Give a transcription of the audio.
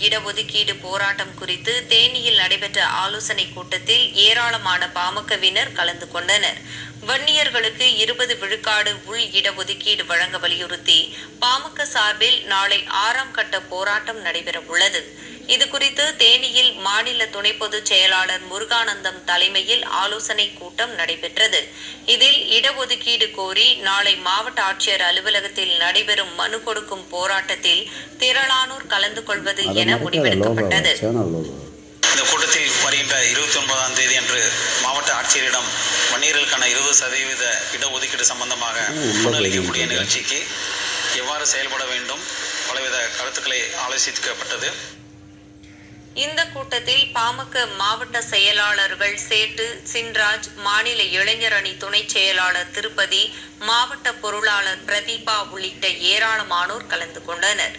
இடஒதுக்கீடு போராட்டம் குறித்து தேனியில் நடைபெற்ற ஆலோசனைக் கூட்டத்தில் ஏராளமான பாமகவினர் கலந்து கொண்டனர். வன்னியர்களுக்கு இருபது விழுக்காடு உள் இடஒதுக்கீடு வழங்க வலியுறுத்தி பாமக சார்பில் நாளை ஆறாம் கட்ட போராட்டம் நடைபெறவுள்ளது. இதுகுறித்து தேனியில் மாநில துணை பொதுச் செயலாளர் முருகானந்தம் தலைமையில் ஆலோசனை கூட்டம் நடைபெற்றது. இதில் இடஒதுக்கீடு கோரி நாளை மாவட்ட ஆட்சியர் அலுவலகத்தில் நடைபெறும் மனு கொடுக்கும் போராட்டத்தில் திரளானோர் கலந்து கொள்வது என முடிவெடுக்கப்பட்டது. இந்த கூட்டத்தில் வருகின்ற இருபத்தி ஒன்பதாம் தேதி அன்று மாவட்ட ஆட்சியரிடம் வன்னியர்களுக்கான இருபது சதவீத இடஒதுக்கீடு சம்பந்தமாக முன்னளிக்கக்கூடிய நிகழ்ச்சிக்கு எவ்வாறு செயல்பட வேண்டும்? பலவித கருத்துக்களை ஆலோசிக்கப்பட்டது. இந்த கூட்டத்தில் பாமக மாவட்ட செயலாளர்கள் சேட்டு சின்ராஜ் மாநில இளைஞர் அணி துணைச் செயலாளர் திருப்பதி மாவட்ட பொருளாளர் பிரதீபா உள்ளிட்ட ஏராளமானோர் கலந்து கொண்டனர்.